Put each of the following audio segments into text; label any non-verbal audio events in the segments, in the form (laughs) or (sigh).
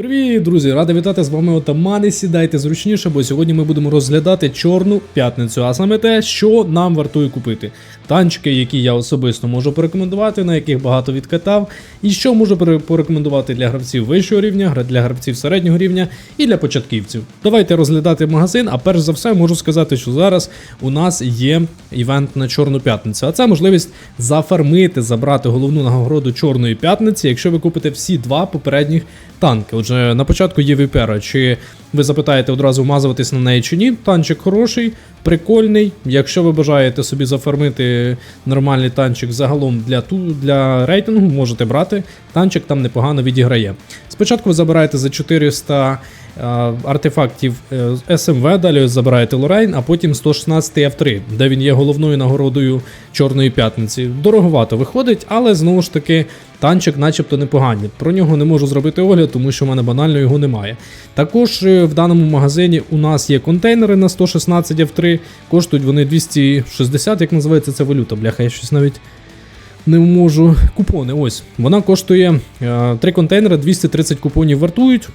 Привіт, друзі! Радий вітати з вами отамани. Сідайте зручніше, бо сьогодні ми будемо розглядати чорну п'ятницю, а саме те, що нам вартує купити. Танчики, які я особисто можу порекомендувати, на яких багато відкатав, і що можу порекомендувати для гравців вищого рівня, для гравців середнього рівня і для початківців. Давайте розглядати магазин. А перш за все, можу сказати, що зараз у нас є івент на Чорну п'ятницю. А це можливість зафармити, забрати головну нагороду Чорної п'ятниці, якщо ви купите всі два попередніх танки. Отже, на початку є Віпера. Чи ви запитаєте одразу вмазуватись на неї чи ні? Танчик хороший, прикольний. Якщо ви бажаєте собі зафармити нормальний танчик загалом для ту для рейтингу, можете брати. Танчик там непогано відіграє. Спочатку ви забираєте за 400 е, артефактів е, СМВ, далі забираєте Лорейн, а потім 116 F3, де він є головною нагородою Чорної п'ятниці. Дороговато виходить, але знову ж таки танчик начебто непоганий. Про нього не можу зробити огляд, тому що в мене банально його немає. Також е, в даному магазині у нас є контейнери на 116 F3, коштують вони 260, як називається ця валюта, бляха, я щось навіть не можу. Купони, ось. Вона коштує е, 3 контейнери, 230 купонів вартують.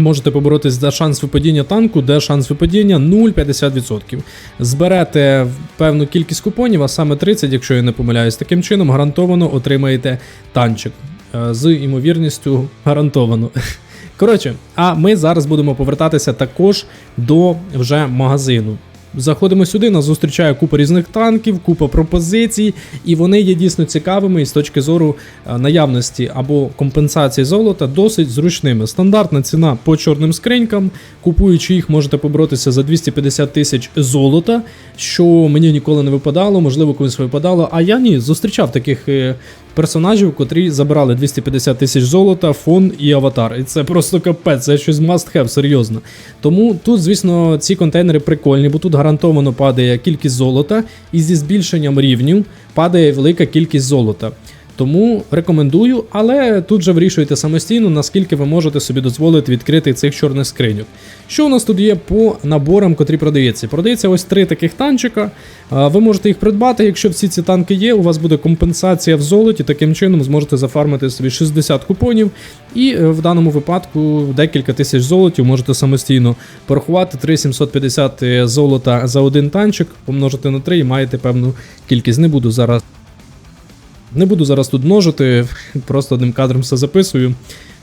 Можете поборотись за шанс випадіння танку, де шанс випадіння 0,50%. Зберете певну кількість купонів, а саме 30, якщо я не помиляюсь, таким чином гарантовано отримаєте танчик. Е, З імовірністю гарантовано. (laughs) Коротше, а ми зараз будемо повертатися також до вже магазину. Заходимо сюди, нас зустрічає купа різних танків, купа пропозицій, і вони є дійсно цікавими і з точки зору е, наявності або компенсації золота досить зручними. Стандартна ціна по чорним скринькам. Купуючи їх, можете поборотися за 250 тисяч золота, що мені ніколи не випадало, можливо, комусь випадало. А я ні, зустрічав таких е, персонажів, котрі забирали 250 тисяч золота, фон і аватар. І це просто капець, це щось must have, серйозно. Тому тут, звісно, ці контейнери прикольні, бо тут гарантовано падає кількість золота, і зі збільшенням рівнів падає велика кількість золота. Тому рекомендую, але тут же вирішуйте самостійно, наскільки ви можете собі дозволити відкрити цих чорних скриньок. Що у нас тут є по наборам, котрі продається? Продається ось три таких танчика. Ви можете їх придбати. Якщо всі ці танки є, у вас буде компенсація в золоті. Таким чином зможете зафармити собі 60 купонів. І е, в даному випадку декілька тисяч золотів можете самостійно порахувати 3750 золота за один танчик, помножити на 3 і маєте певну кількість. Не буду зараз. Не буду зараз тут множити, просто одним кадром все записую.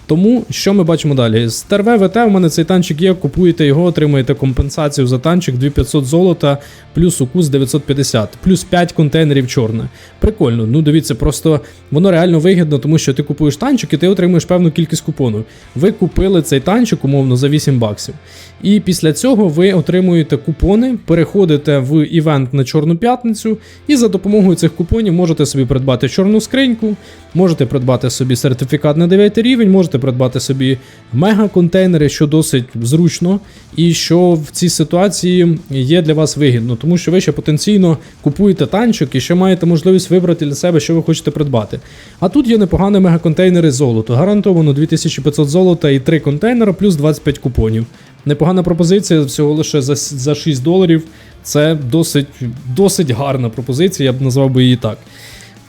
Тому що ми бачимо далі? З ТРВ ВТ у мене цей танчик є, купуєте його, отримуєте компенсацію за танчик 2500 золота, плюс укус 950, плюс 5 контейнерів чорне. Прикольно. Ну дивіться, просто воно реально вигідно, тому що ти купуєш танчик і ти отримуєш певну кількість купону. Ви купили цей танчик, умовно, за 8 баксів. І після цього ви отримуєте купони, переходите в івент на Чорну п'ятницю, і за допомогою цих купонів можете собі придбати чорну скриньку, можете придбати собі сертифікат на 9 рівень, можете придбати собі мега-контейнери, що досить зручно, і що в цій ситуації є для вас вигідно, тому що ви ще потенційно купуєте танчик і ще маєте можливість вибрати для себе, що ви хочете придбати. А тут є непогані мегаконтейнери золото. Гарантовано 2500 золота і 3 контейнера, плюс 25 купонів. Непогана пропозиція всього лише за, за 6 доларів. Це досить, досить гарна пропозиція, я б назвав би її так.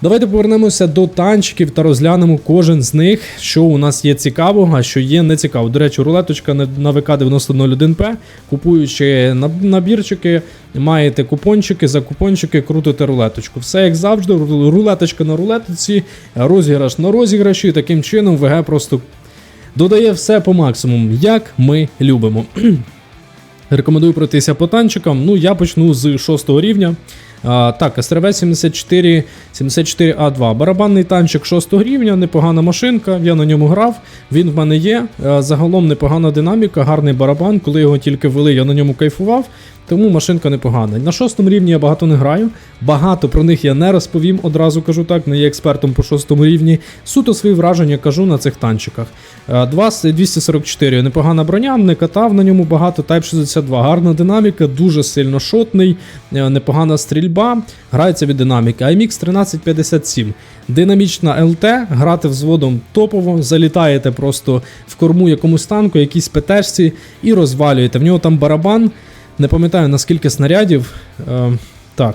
Давайте повернемося до танчиків та розглянемо кожен з них, що у нас є цікавого, а що є нецікаво. До речі, рулеточка на на ВК-9001П, купуючи набірчики, маєте купончики, за купончики крутите рулеточку. Все як завжди, рулеточка на рулеточці, розіграш на розіграші. Таким чином ВГ просто додає все по максимуму, як ми любимо. (clears throat) Рекомендую пройтися по танчикам. Ну, я почну з 6 рівня. А, так, СРВ 74 74А2. Барабанний танчик 6 рівня, непогана машинка, я на ньому грав, він в мене є. А, загалом непогана динаміка, гарний барабан. Коли його тільки ввели, я на ньому кайфував. Тому машинка непогана. На шостому рівні я багато не граю. Багато про них я не розповім, одразу кажу так, не є експертом по шостому рівні. Суто свої враження кажу на цих танчиках. Е, 2 244 непогана броня, не катав на ньому багато. Type 62, гарна динаміка, дуже сильно шотний, е, непогана стрільба, грається від динаміки. IMX 1357. Динамічна ЛТ, грати взводом топово, залітаєте просто в корму якомусь танку, якійсь ПТшці і розвалюєте. В нього там барабан. Не пам'ятаю наскільки снарядів. Е, так.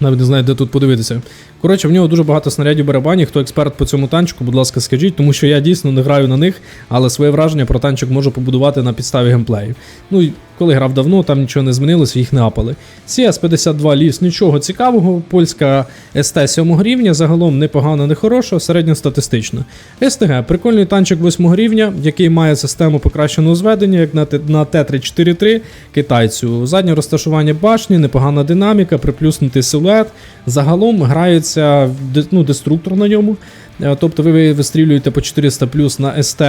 Навіть не знаю, де тут подивитися. Коротше, в нього дуже багато снарядів барабанів. Хто експерт по цьому танчику, будь ласка, скажіть, тому що я дійсно не граю на них, але своє враження про танчик можу побудувати на підставі геймплею. Ну коли грав давно, там нічого не змінилося, їх не апали. CS-52 ліс, нічого цікавого. Польська СТ 7 рівня, загалом непогано, не хороша, середньостатистична. СТГ прикольний танчик 8 рівня, який має систему покращеного зведення, як на Т- на Т-343 китайцю. Заднє розташування башні, непогана динаміка, приплюснутий силует. Загалом грається ну, деструктор на ньому. Е, Тобто ви вистрілюєте по 400 плюс на СТ.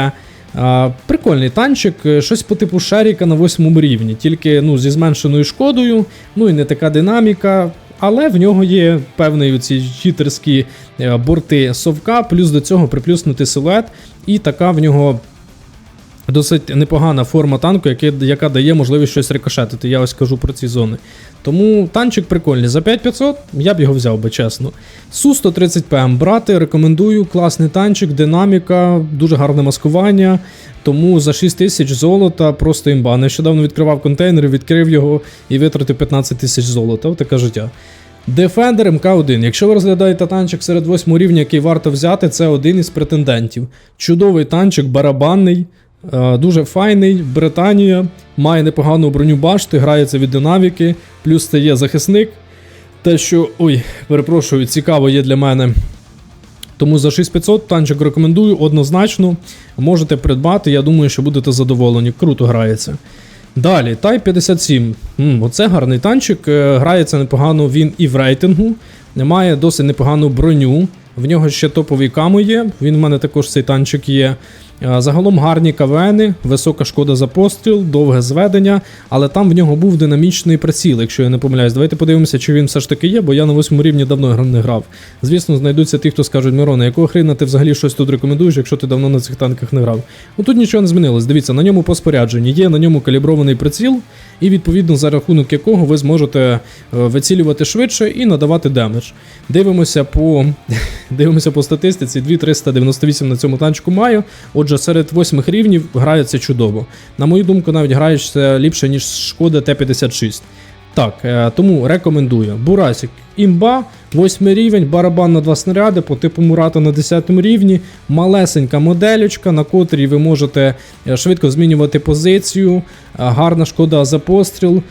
А, прикольний танчик, е, щось по типу Шаріка на восьмому рівні, тільки ну, зі зменшеною шкодою, ну і не така динаміка. Але в нього є певні оці читерські е, борти совка, плюс до цього приплюснутий силует, і така в нього досить непогана форма танку, яке- яка дає можливість щось рикошетити. Я ось кажу про ці зони. Тому танчик прикольний. За 5500 я б його взяв би чесно. Су-130 ПМ брати, рекомендую. Класний танчик, динаміка, дуже гарне маскування. Тому за 6 тисяч золота просто імба. Нещодавно відкривав контейнер, відкрив його і витратив 15 тисяч золота. Таке життя. Defender МК1. Якщо ви розглядаєте танчик серед 8 рівня, який варто взяти, це один із претендентів. Чудовий танчик, барабанний, дуже файний. Британія, має непогану броню башти, грається від динаміки, плюс це є захисник. Те, що, ой, перепрошую, цікаво є для мене. Тому за 6500 танчик рекомендую однозначно. Можете придбати, я думаю, що будете задоволені. Круто грається. Далі, Type 57. М, оце гарний танчик. е, Грається непогано він і в рейтингу. Має досить непогану броню. В нього ще топовий камо є. Він в мене також цей танчик є. Е, Загалом гарні КВНи, висока шкода за постріл, довге зведення, але там в нього був динамічний приціл, якщо я не помиляюсь. Давайте подивимося, чи він все ж таки є, бо я на восьмому рівні давно не грав. Звісно, знайдуться ті, хто скажуть, Мирона, якого хрена ти взагалі щось тут рекомендуєш, якщо ти давно на цих танках не грав. Ну тут нічого не змінилось. Дивіться, на ньому по спорядженні є на ньому калібрований приціл, і відповідно за рахунок якого ви зможете е, вицілювати швидше і надавати демедж. Дивимося по (laughs) дивимося по статистиці. 2398 на цьому танчику маю. Отже, серед восьмих рівнів грається чудово. На мою думку, навіть грається ліпше, ніж шкода Т-56. Так, е, тому рекомендую. Бурасик імба, 8 рівень, барабан на 2 снаряди по типу Мурата на 10 рівні, малесенька моделючка, на котрій ви можете е, швидко змінювати позицію, е, гарна шкода за постріл,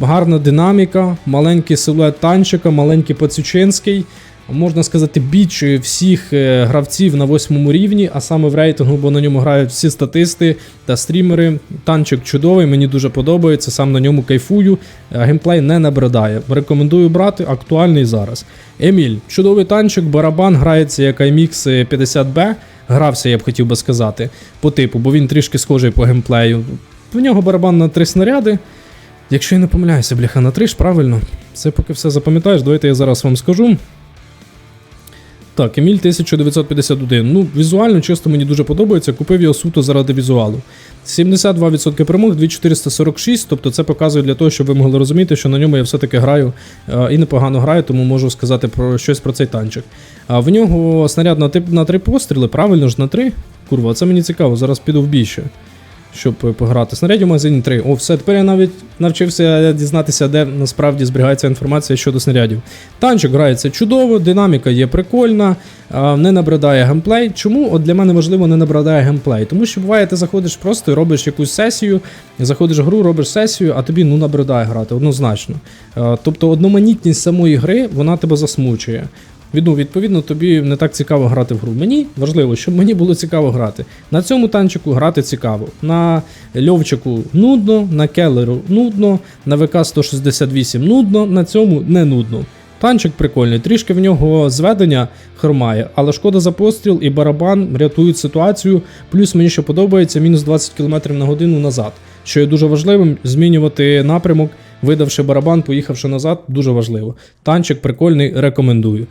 гарна динаміка, маленький силует танчика, маленький пацючинський. Можна сказати, біч всіх е, гравців на восьмому рівні, а саме в рейтингу, бо на ньому грають всі статисти та стрімери. Танчик чудовий, мені дуже подобається, сам на ньому кайфую. Е, Геймплей не набридає. Рекомендую брати, актуальний зараз. Еміль, чудовий танчик, барабан грається як IMX 50B. Грався, я б хотів би сказати, по типу, бо він трішки схожий по геймплею. В нього барабан на три снаряди. Якщо я не помиляюся, бляха, на три ж правильно. Це поки все запам'ятаєш, давайте я зараз вам скажу. Так, Еміль 1951. Ну, візуально, чесно, мені дуже подобається. Купив його суто заради візуалу. 72% перемог, 2446, тобто це показує для того, щоб ви могли розуміти, що на ньому я все-таки граю е, і непогано граю, тому можу сказати про щось про цей танчик. А в нього снаряд на, тип- на три постріли, правильно ж на три? Курва, це мені цікаво, зараз піду в бій ще щоб е, пограти. Снарядів магазині 3. О, все, тепер я навіть навчився дізнатися, де насправді зберігається інформація щодо снарядів. Танчик грається чудово, динаміка є прикольна, не набридає геймплей. Чому от для мене важливо не набридає геймплей? Тому що буває, ти заходиш просто і робиш якусь сесію, заходиш в гру, робиш сесію, а тобі ну набридає грати, однозначно. Тобто одноманітність самої гри вона тебе засмучує. Ну, відповідно, тобі не так цікаво грати в гру. Мені важливо, щоб мені було цікаво грати. На цьому танчику грати цікаво. На льовчику нудно, на келеру нудно, на ВК 168 нудно, на цьому не нудно. Танчик прикольний, трішки в нього зведення хромає, але шкода за постріл і барабан рятують ситуацію. Плюс мені ще подобається мінус 20 км на годину назад, що є дуже важливим змінювати напрямок, видавши барабан, поїхавши назад, дуже важливо. Танчик прикольний, рекомендую.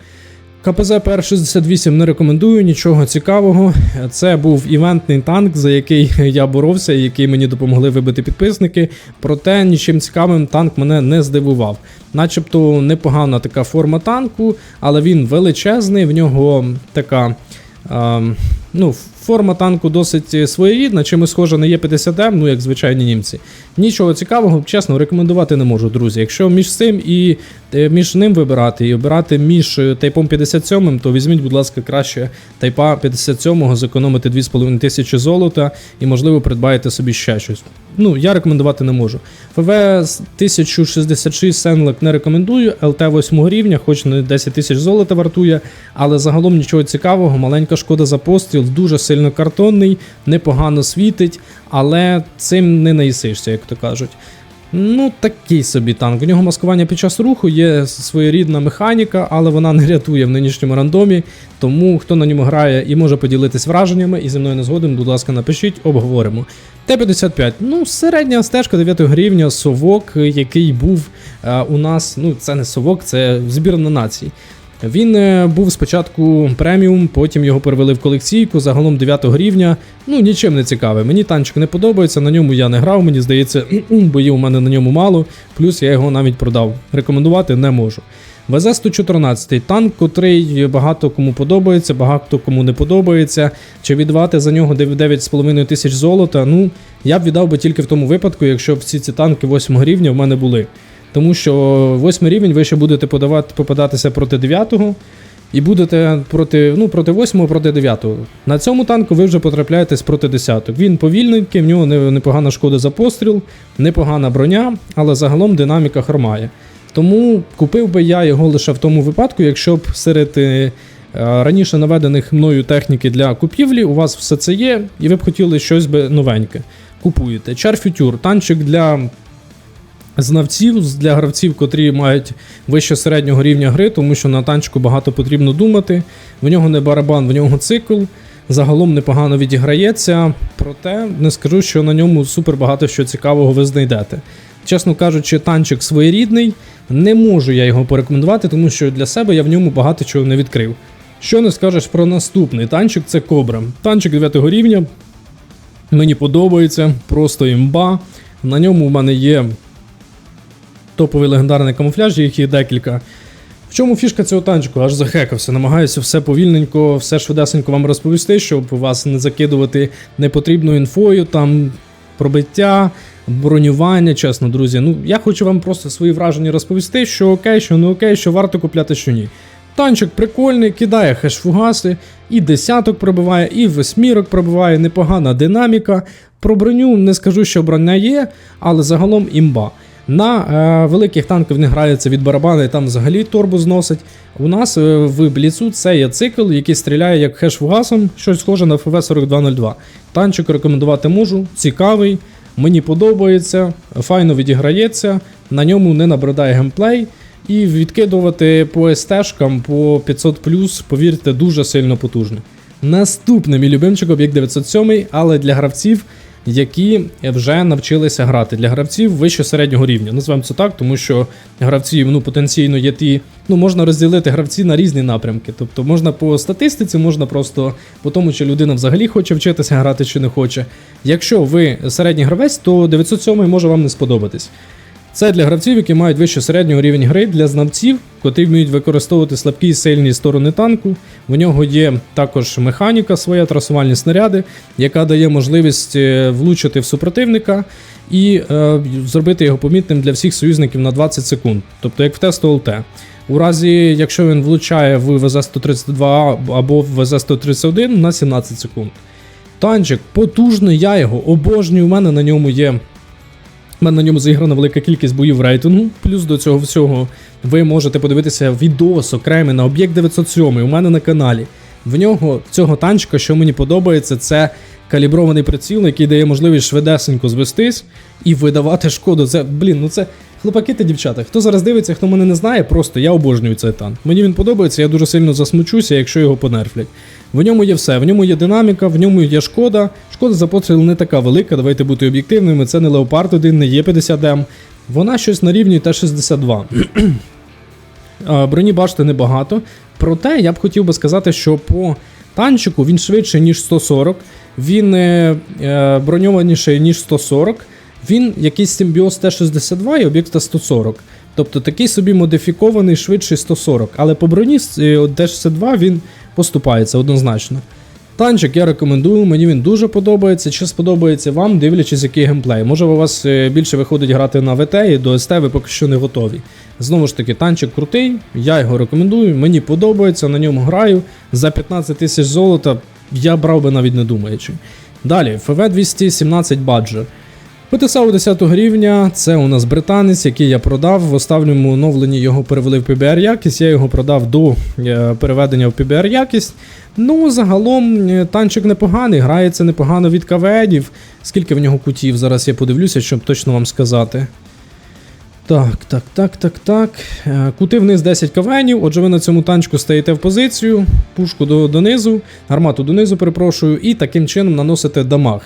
КПЗ ПР-68 не рекомендую, нічого цікавого. Це був івентний танк, за який (laughs) я боровся і який мені допомогли вибити підписники. Проте нічим цікавим танк мене не здивував. Начебто непогана така форма танку, але він величезний, в нього така. ем, Ну, форма танку досить е, своєрідна, чимось схожа на Є50М, ну як звичайні німці. Нічого цікавого, чесно, рекомендувати не можу, друзі. Якщо між цим і е, між ним вибирати і обирати між е, тайпом 57, то візьміть, будь ласка, краще тайпа 57, зекономити 2,5 тисячі золота і, можливо, придбаєте собі ще щось. Ну, я рекомендувати не можу. ФВ 1066 Сенлек не рекомендую, ЛТ 8 рівня, хоч не 10 тисяч золота вартує, але загалом нічого цікавого, маленька шкода за постріл, дуже сильно картонний, непогано світить, але цим не наїсишся, як то кажуть. Ну, такий собі танк. У нього маскування під час руху є своєрідна механіка, але вона не рятує в нинішньому рандомі. Тому хто на ньому грає і може поділитись враженнями, і зі мною не згоден, будь ласка, напишіть, обговоримо. Т-55, ну, середня стежка 9 рівня, совок, який був е, у нас. Ну, це не совок, це збірна націй. Він е, був спочатку преміум, потім його перевели в колекційку, загалом 9 рівня. Ну, нічим не цікавий. Мені танчик не подобається, на ньому я не грав, мені здається, (clears throat) боїв у мене на ньому мало, плюс я його навіть продав. Рекомендувати не можу. ВЗ-114 танк, котрий багато кому подобається, багато кому не подобається. Чи віддавати за нього 9,5 тисяч золота? Ну, я б віддав би тільки в тому випадку, якщо всі ці танки 8 рівня в мене були. Тому що 8 рівень ви ще будете подавати, попадатися проти 9-го. І будете проти ну, проти 8 проти 9 На цьому танку ви вже потрапляєтесь проти 10 Він повільненький, в нього непогана шкода за постріл, непогана броня, але загалом динаміка хромає. Тому купив би я його лише в тому випадку, якщо б серед е, е, раніше наведених мною техніки для купівлі у вас все це є, і ви б хотіли щось би новеньке. Купуєте. Чар-фютюр, танчик для знавців, для гравців, котрі мають вище середнього рівня гри, тому що на танчику багато потрібно думати. В нього не барабан, в нього цикл. Загалом непогано відіграється, проте не скажу, що на ньому супер багато що цікавого ви знайдете. Чесно кажучи, танчик своєрідний, не можу я його порекомендувати, тому що для себе я в ньому багато чого не відкрив. Що не скажеш про наступний танчик, це Кобра. Танчик 9 рівня. Мені подобається, просто імба. На ньому в мене є топовий легендарний камуфляж, їх є декілька. В чому фішка цього танчику? Аж захекався. Намагаюся все повільненько, все швидесенько вам розповісти, щоб вас не закидувати непотрібною інфою, там пробиття, бронювання, чесно, друзі. Ну, я хочу вам просто свої враження розповісти, що окей, що не окей, що варто купляти, що ні. Танчик прикольний, кидає хеш-фугаси, і десяток пробиває, і восьмірок пробиває, непогана динаміка. Про броню не скажу, що броня є, але загалом імба. На е, великих танках не грається від барабана і там взагалі торбу зносить. У нас е, в Бліцу це є цикл, який стріляє як хеш-фугасом, щось схоже на ФВ-4202. Танчик рекомендувати можу, цікавий, мені подобається, файно відіграється, на ньому не набридає геймплей. І відкидувати по СТ-шкам по 500 повірте, дуже сильно потужно. Наступний мій любимчик об'єкт 907, але для гравців, які вже навчилися грати. Для гравців вище середнього рівня. Називаємо це так, тому що гравці ну, потенційно є ті. Ну, можна розділити гравці на різні напрямки. Тобто можна по статистиці, можна просто по тому, чи людина взагалі хоче вчитися грати чи не хоче. Якщо ви середній гравець, то 907 може вам не сподобатись. Це для гравців, які мають вище середнього рівень гри, для знавців, котрі вміють використовувати слабкі і сильні сторони танку. В нього є також механіка, своя трасувальні снаряди, яка дає можливість е, влучити в супротивника і е, зробити його помітним для всіх союзників на 20 секунд, тобто як в тесту ЛТ. У разі, якщо він влучає в ВЗ-132 або в ВЗ-131 на 17 секунд. Танчик потужний, я його обожнюю. У мене на ньому є у мене на ньому зіграна велика кількість боїв рейтингу. Плюс до цього всього ви можете подивитися відос окремий на об'єкт 907 у мене на каналі. В нього цього танчика, що мені подобається, це калібрований приціл, який дає можливість швидесенько звестись і видавати шкоду. Це, блін, ну це хлопаки та дівчата. Хто зараз дивиться, хто мене не знає, просто я обожнюю цей танк. Мені він подобається, я дуже сильно засмучуся, якщо його понерфлять. В ньому є все, в ньому є динаміка, в ньому є шкода. Шкода за постріл не така велика, давайте бути об'єктивними. Це не Leopard 1, не Є50М. Вона щось на рівні Т-62. (clears throat) Броні бачите небагато. Проте я б хотів би сказати, що по танчику він швидше, ніж 140, він е, е, броньованіший, ніж 140. Він якийсь симбіоз Т-62 і об'єкт Т-140. Тобто такий собі модифікований швидший 140. Але по броні е, Т-62 він поступається однозначно. Танчик я рекомендую, мені він дуже подобається. Чи сподобається вам, дивлячись, який геймплей. Може, у вас е, більше виходить грати на ВТ і до СТ ви поки що не готові. Знову ж таки, танчик крутий, я його рекомендую, мені подобається, на ньому граю. За 15 тисяч золота я брав би навіть не думаючи. Далі, ФВ 217 Badger. ПТСАУ 10 рівня, це у нас британець, який я продав. В останньому оновленні його перевели в PBR якість. Я його продав до е, переведення в PBR якість. Ну, загалом е, танчик непоганий, грається непогано від КВЕДів. Скільки в нього кутів? Зараз я подивлюся, щоб точно вам сказати. Так, так, так, так, так. Е, Кути вниз 10 кавенів. Отже, ви на цьому танчику стаєте в позицію, пушку до, донизу, гармату донизу, перепрошую, і таким чином наносите дамаг.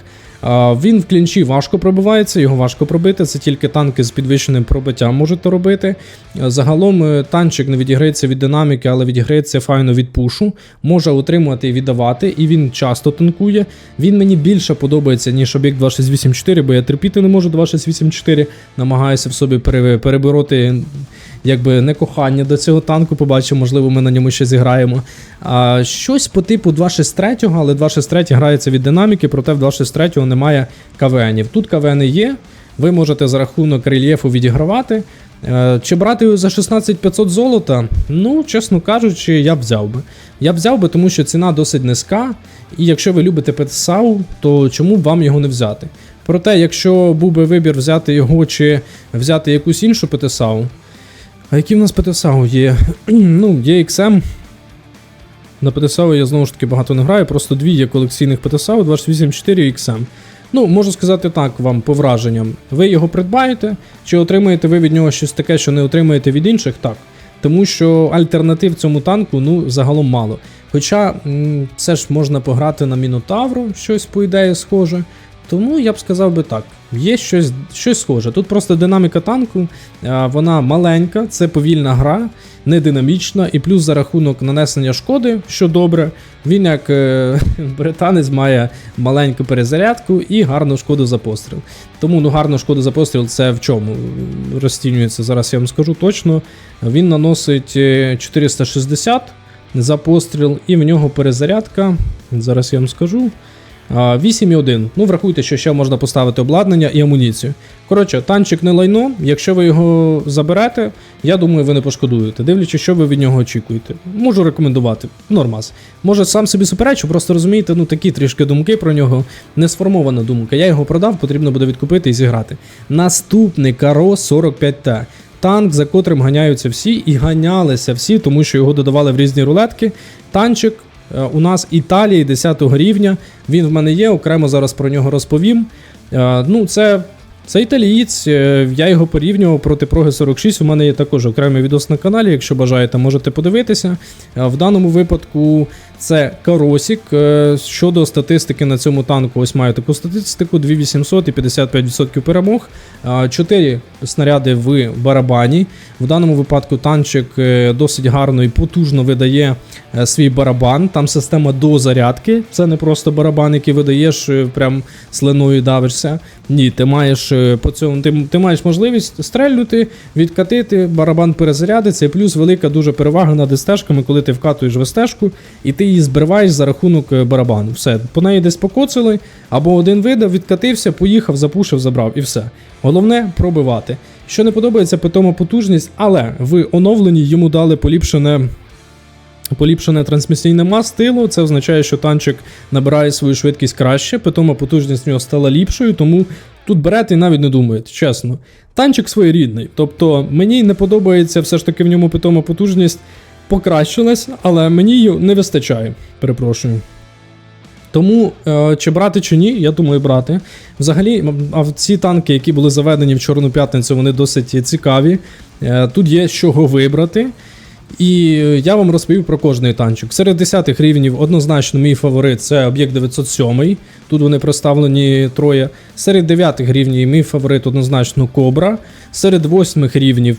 Він в клінчі важко пробивається, його важко пробити. Це тільки танки з підвищеним пробиттям можуть робити. Е, Загалом е, танчик не відіграється від динаміки, але відіграється файно від пушу. Може утримувати і віддавати, і він часто танкує. Він мені більше подобається, ніж об'єкт 2684, бо я терпіти не можу 2684. Намагаюся в собі пере- перебороти якби не кохання до цього танку. Побачимо, можливо, ми на ньому ще зіграємо. А, щось по типу 263, але 263 грається від динаміки, проте в 263 немає КВНів. Тут КВН є. Ви можете за рахунок рельєфу відігравати. Е, Чи брати за 16500 золота? Ну, чесно кажучи, я б взяв би. Я б взяв би, тому що ціна досить низька. І якщо ви любите ПТСАУ, то чому б вам його не взяти? Проте, якщо був би вибір взяти його чи взяти якусь іншу ПТСАУ. А які в нас ПТСАУ є? (clears throat) ну, є XM. На ПТСАУ я знову ж таки багато не граю, просто дві є колекційних ПТСАУ 284 і XM. Ну, можу сказати так вам по враженням. Ви його придбаєте, чи отримаєте ви від нього щось таке, що не отримаєте від інших? Так. Тому що альтернатив цьому танку ну, загалом мало. Хоча все ж можна пограти на Мінотавру, щось по ідеї схоже. Тому я б сказав би так, є щось, щось схоже. Тут просто динаміка танку, вона маленька, це повільна гра, не динамічна, і плюс за рахунок нанесення шкоди, що добре, він як е, (laughs) британець має маленьку перезарядку і гарну шкоду за постріл. Тому ну гарну шкоду за постріл це в чому розцінюється. Зараз я вам скажу точно. Він наносить е, 460 за постріл, і в нього перезарядка. Зараз я вам скажу. А, 8,1. Ну, врахуйте, що ще можна поставити обладнання і амуніцію. Коротше, танчик не лайно. Якщо ви його заберете, я думаю, ви не пошкодуєте. Дивлячись, що ви від нього очікуєте. Можу рекомендувати. Нормас. Може, сам собі суперечу, просто розумієте, ну такі трішки думки про нього. Не сформована думка. Я його продав, потрібно буде відкупити і зіграти. Наступний Каро 45Т. Танк, за котрим ганяються всі, і ганялися всі, тому що його додавали в різні рулетки. Танчик у нас Італії 10 рівня. Він в мене є, окремо зараз про нього розповім. Е, Ну, це, це італієць, е, я його порівнював проти Проги 46. У мене є також окремий відос на каналі. Якщо бажаєте, можете подивитися. Е, В даному випадку це Каросік. Е, Щодо статистики на цьому танку, ось маю таку статистику: 2800 і 55% перемог. 4 снаряди в барабані. В даному випадку танчик досить гарно і потужно видає свій барабан. Там система дозарядки. Це не просто барабан, який видаєш, прям слиною давишся. Ні, ти маєш по цьому ти, ти маєш можливість стрельнути, відкатити, барабан перезарядиться, і плюс велика дуже перевага над стежками, коли ти вкатуєш в стежку, і ти її збриваєш за рахунок е, барабану. Все, по неї десь покоцали, або один видав, відкатився, поїхав, запушив, забрав, і все. Головне пробивати. Що не подобається, питома потужність, але в оновленні йому дали поліпшене. Поліпшене трансмісійне мастило, це означає, що танчик набирає свою швидкість краще, питома потужність в нього стала ліпшою, тому тут берете і навіть не думаєте, чесно. Танчик своєрідний. Тобто мені не подобається все ж таки в ньому питома потужність покращилась, але мені її не вистачає. Перепрошую. Тому е, чи брати чи ні, я думаю, брати. Взагалі, а ці танки, які були заведені в Чорну п'ятницю, вони досить цікаві. Е, тут є з чого вибрати. І е, я вам розповів про кожний танчик. Серед 10 рівнів однозначно мій фаворит це об'єкт 907. Тут вони представлені троє. Серед 9 рівнів мій фаворит однозначно Кобра. Серед 8 рівнів.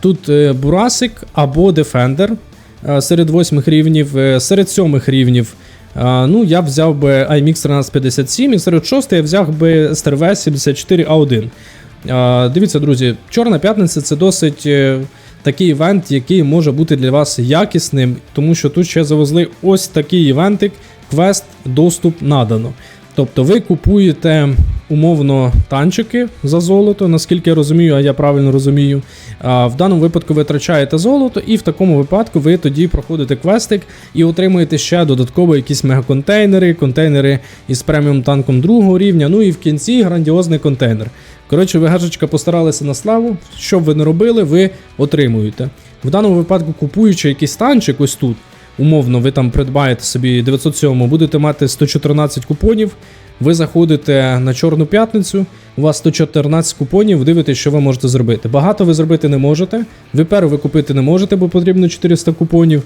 Тут е, Бурасик або Defender серед 8 рівнів, е, серед 7 рівнів. Ну, я взяв би IMX 1357, і серед 6 я взяв би STRV 74A1. Дивіться, друзі, Чорна п'ятниця це досить, е, такий івент, який може бути для вас якісним, тому що тут ще завезли ось такий івентик, квест, доступ надано. Тобто ви купуєте умовно танчики за золото, наскільки я розумію, а я правильно розумію. В даному випадку ви втрачаєте золото, і в такому випадку ви тоді проходите квестик і отримуєте ще додатково якісь мегаконтейнери, контейнери із преміум танком другого рівня, ну і в кінці грандіозний контейнер. Коротше, ви гажечка постаралися на славу. Що б ви не робили, ви отримуєте. В даному випадку, купуючи якийсь танчик, ось тут, умовно, ви там придбаєте собі 907, будете мати 114 купонів. Ви заходите на Чорну п'ятницю, у вас 114 купонів, дивитесь, що ви можете зробити. Багато ви зробити не можете. Виперу ви купити не можете, бо потрібно 400 купонів.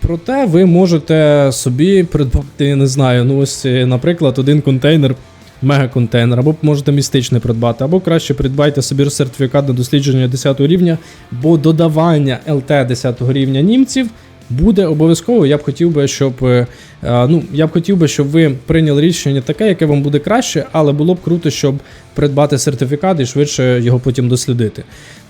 Проте ви можете собі придбати, я не знаю, ну ось, е, наприклад, один контейнер, мегаконтейнер, або можете містичний придбати, або краще придбайте собі сертифікат на дослідження 10 рівня, бо додавання ЛТ 10 рівня німців буде обов'язково. Я б хотів би, щоб е, е, ну я б хотів би, щоб ви прийняли рішення таке, яке вам буде краще, але було б круто, щоб придбати сертифікат і швидше його потім дослідити.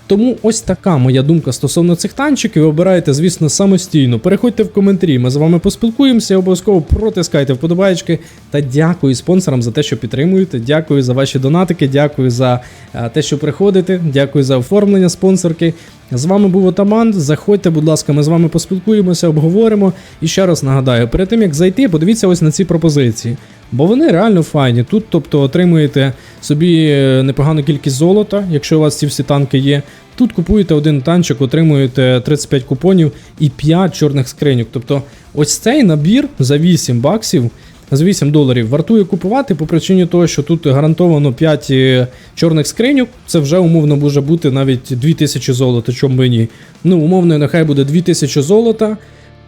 Тому ось така моя думка стосовно цих танчиків. Обирайте, звісно, самостійно. Переходьте в коментарі, ми з вами поспілкуємося. Обов'язково протискайте вподобаєчки. Та дякую спонсорам за те, що підтримуєте. Дякую за ваші донатики, дякую за е, те, що приходите. Дякую за оформлення спонсорки. З вами був Отаман. Заходьте, будь ласка, ми з вами поспілкуємося, обговоримо. І ще раз нагадаю, перед тим як зайти, подивіться ось на ці пропозиції. Бо вони реально файні. Тут, тобто, отримуєте собі е, непогану кількість золота, якщо у вас ці всі танки є. Тут купуєте один танчик, отримуєте 35 купонів і 5 чорних скриньок. Тобто, ось цей набір за 8 баксів. За 8 доларів вартує купувати по причині того, що тут гарантовано 5 е, чорних скриньок. Це вже умовно може бути навіть 2000 золота, чому би ні. Ну, умовно, нехай буде 2000 золота,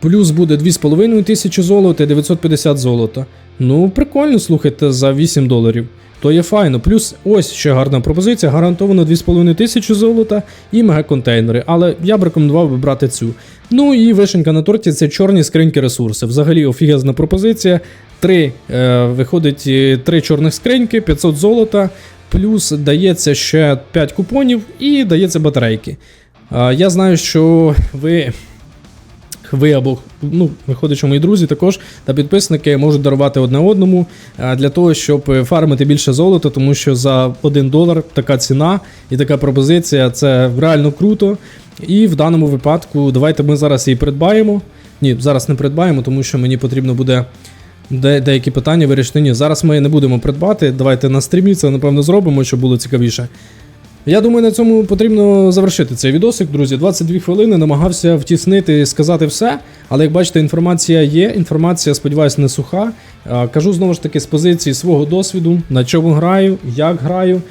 плюс буде 2500 золота і 950 золота. Ну, прикольно, слухайте, за 8 доларів. То є файно. Плюс ось ще гарна пропозиція, гарантовано 2500 золота і мегаконтейнери. Але я б рекомендував би брати цю. Ну і вишенька на торті це чорні скриньки ресурси. Взагалі офігезна пропозиція. Три, е, виходить е, три чорних скриньки, 500 золота, плюс дається ще 5 купонів і дається батарейки. Е, я знаю, що ви ви або ну, виходить, що мої друзі також та підписники можуть дарувати одне одному е, для того, щоб фармити більше золота, тому що за 1 долар така ціна і така пропозиція це реально круто. І в даному випадку давайте ми зараз її придбаємо. Ні, зараз не придбаємо, тому що мені потрібно буде де, деякі питання вирішити. Ні, зараз ми не будемо придбати. Давайте на стрімі це напевно зробимо, щоб було цікавіше. Я думаю, на цьому потрібно завершити цей відосик, друзі. 22 хвилини намагався втіснити сказати все. Але як бачите, інформація є. Інформація, сподіваюся, не суха. Кажу знову ж таки з позиції свого досвіду, на чому граю, як граю.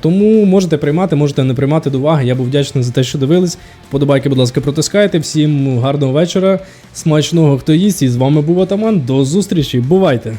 Тому можете приймати, можете не приймати до уваги. Я був вдячний за те, що дивились. Вподобайки, будь ласка, протискайте. Всім гарного вечора, смачного хто їсть. І з вами був Атаман. До зустрічі. Бувайте!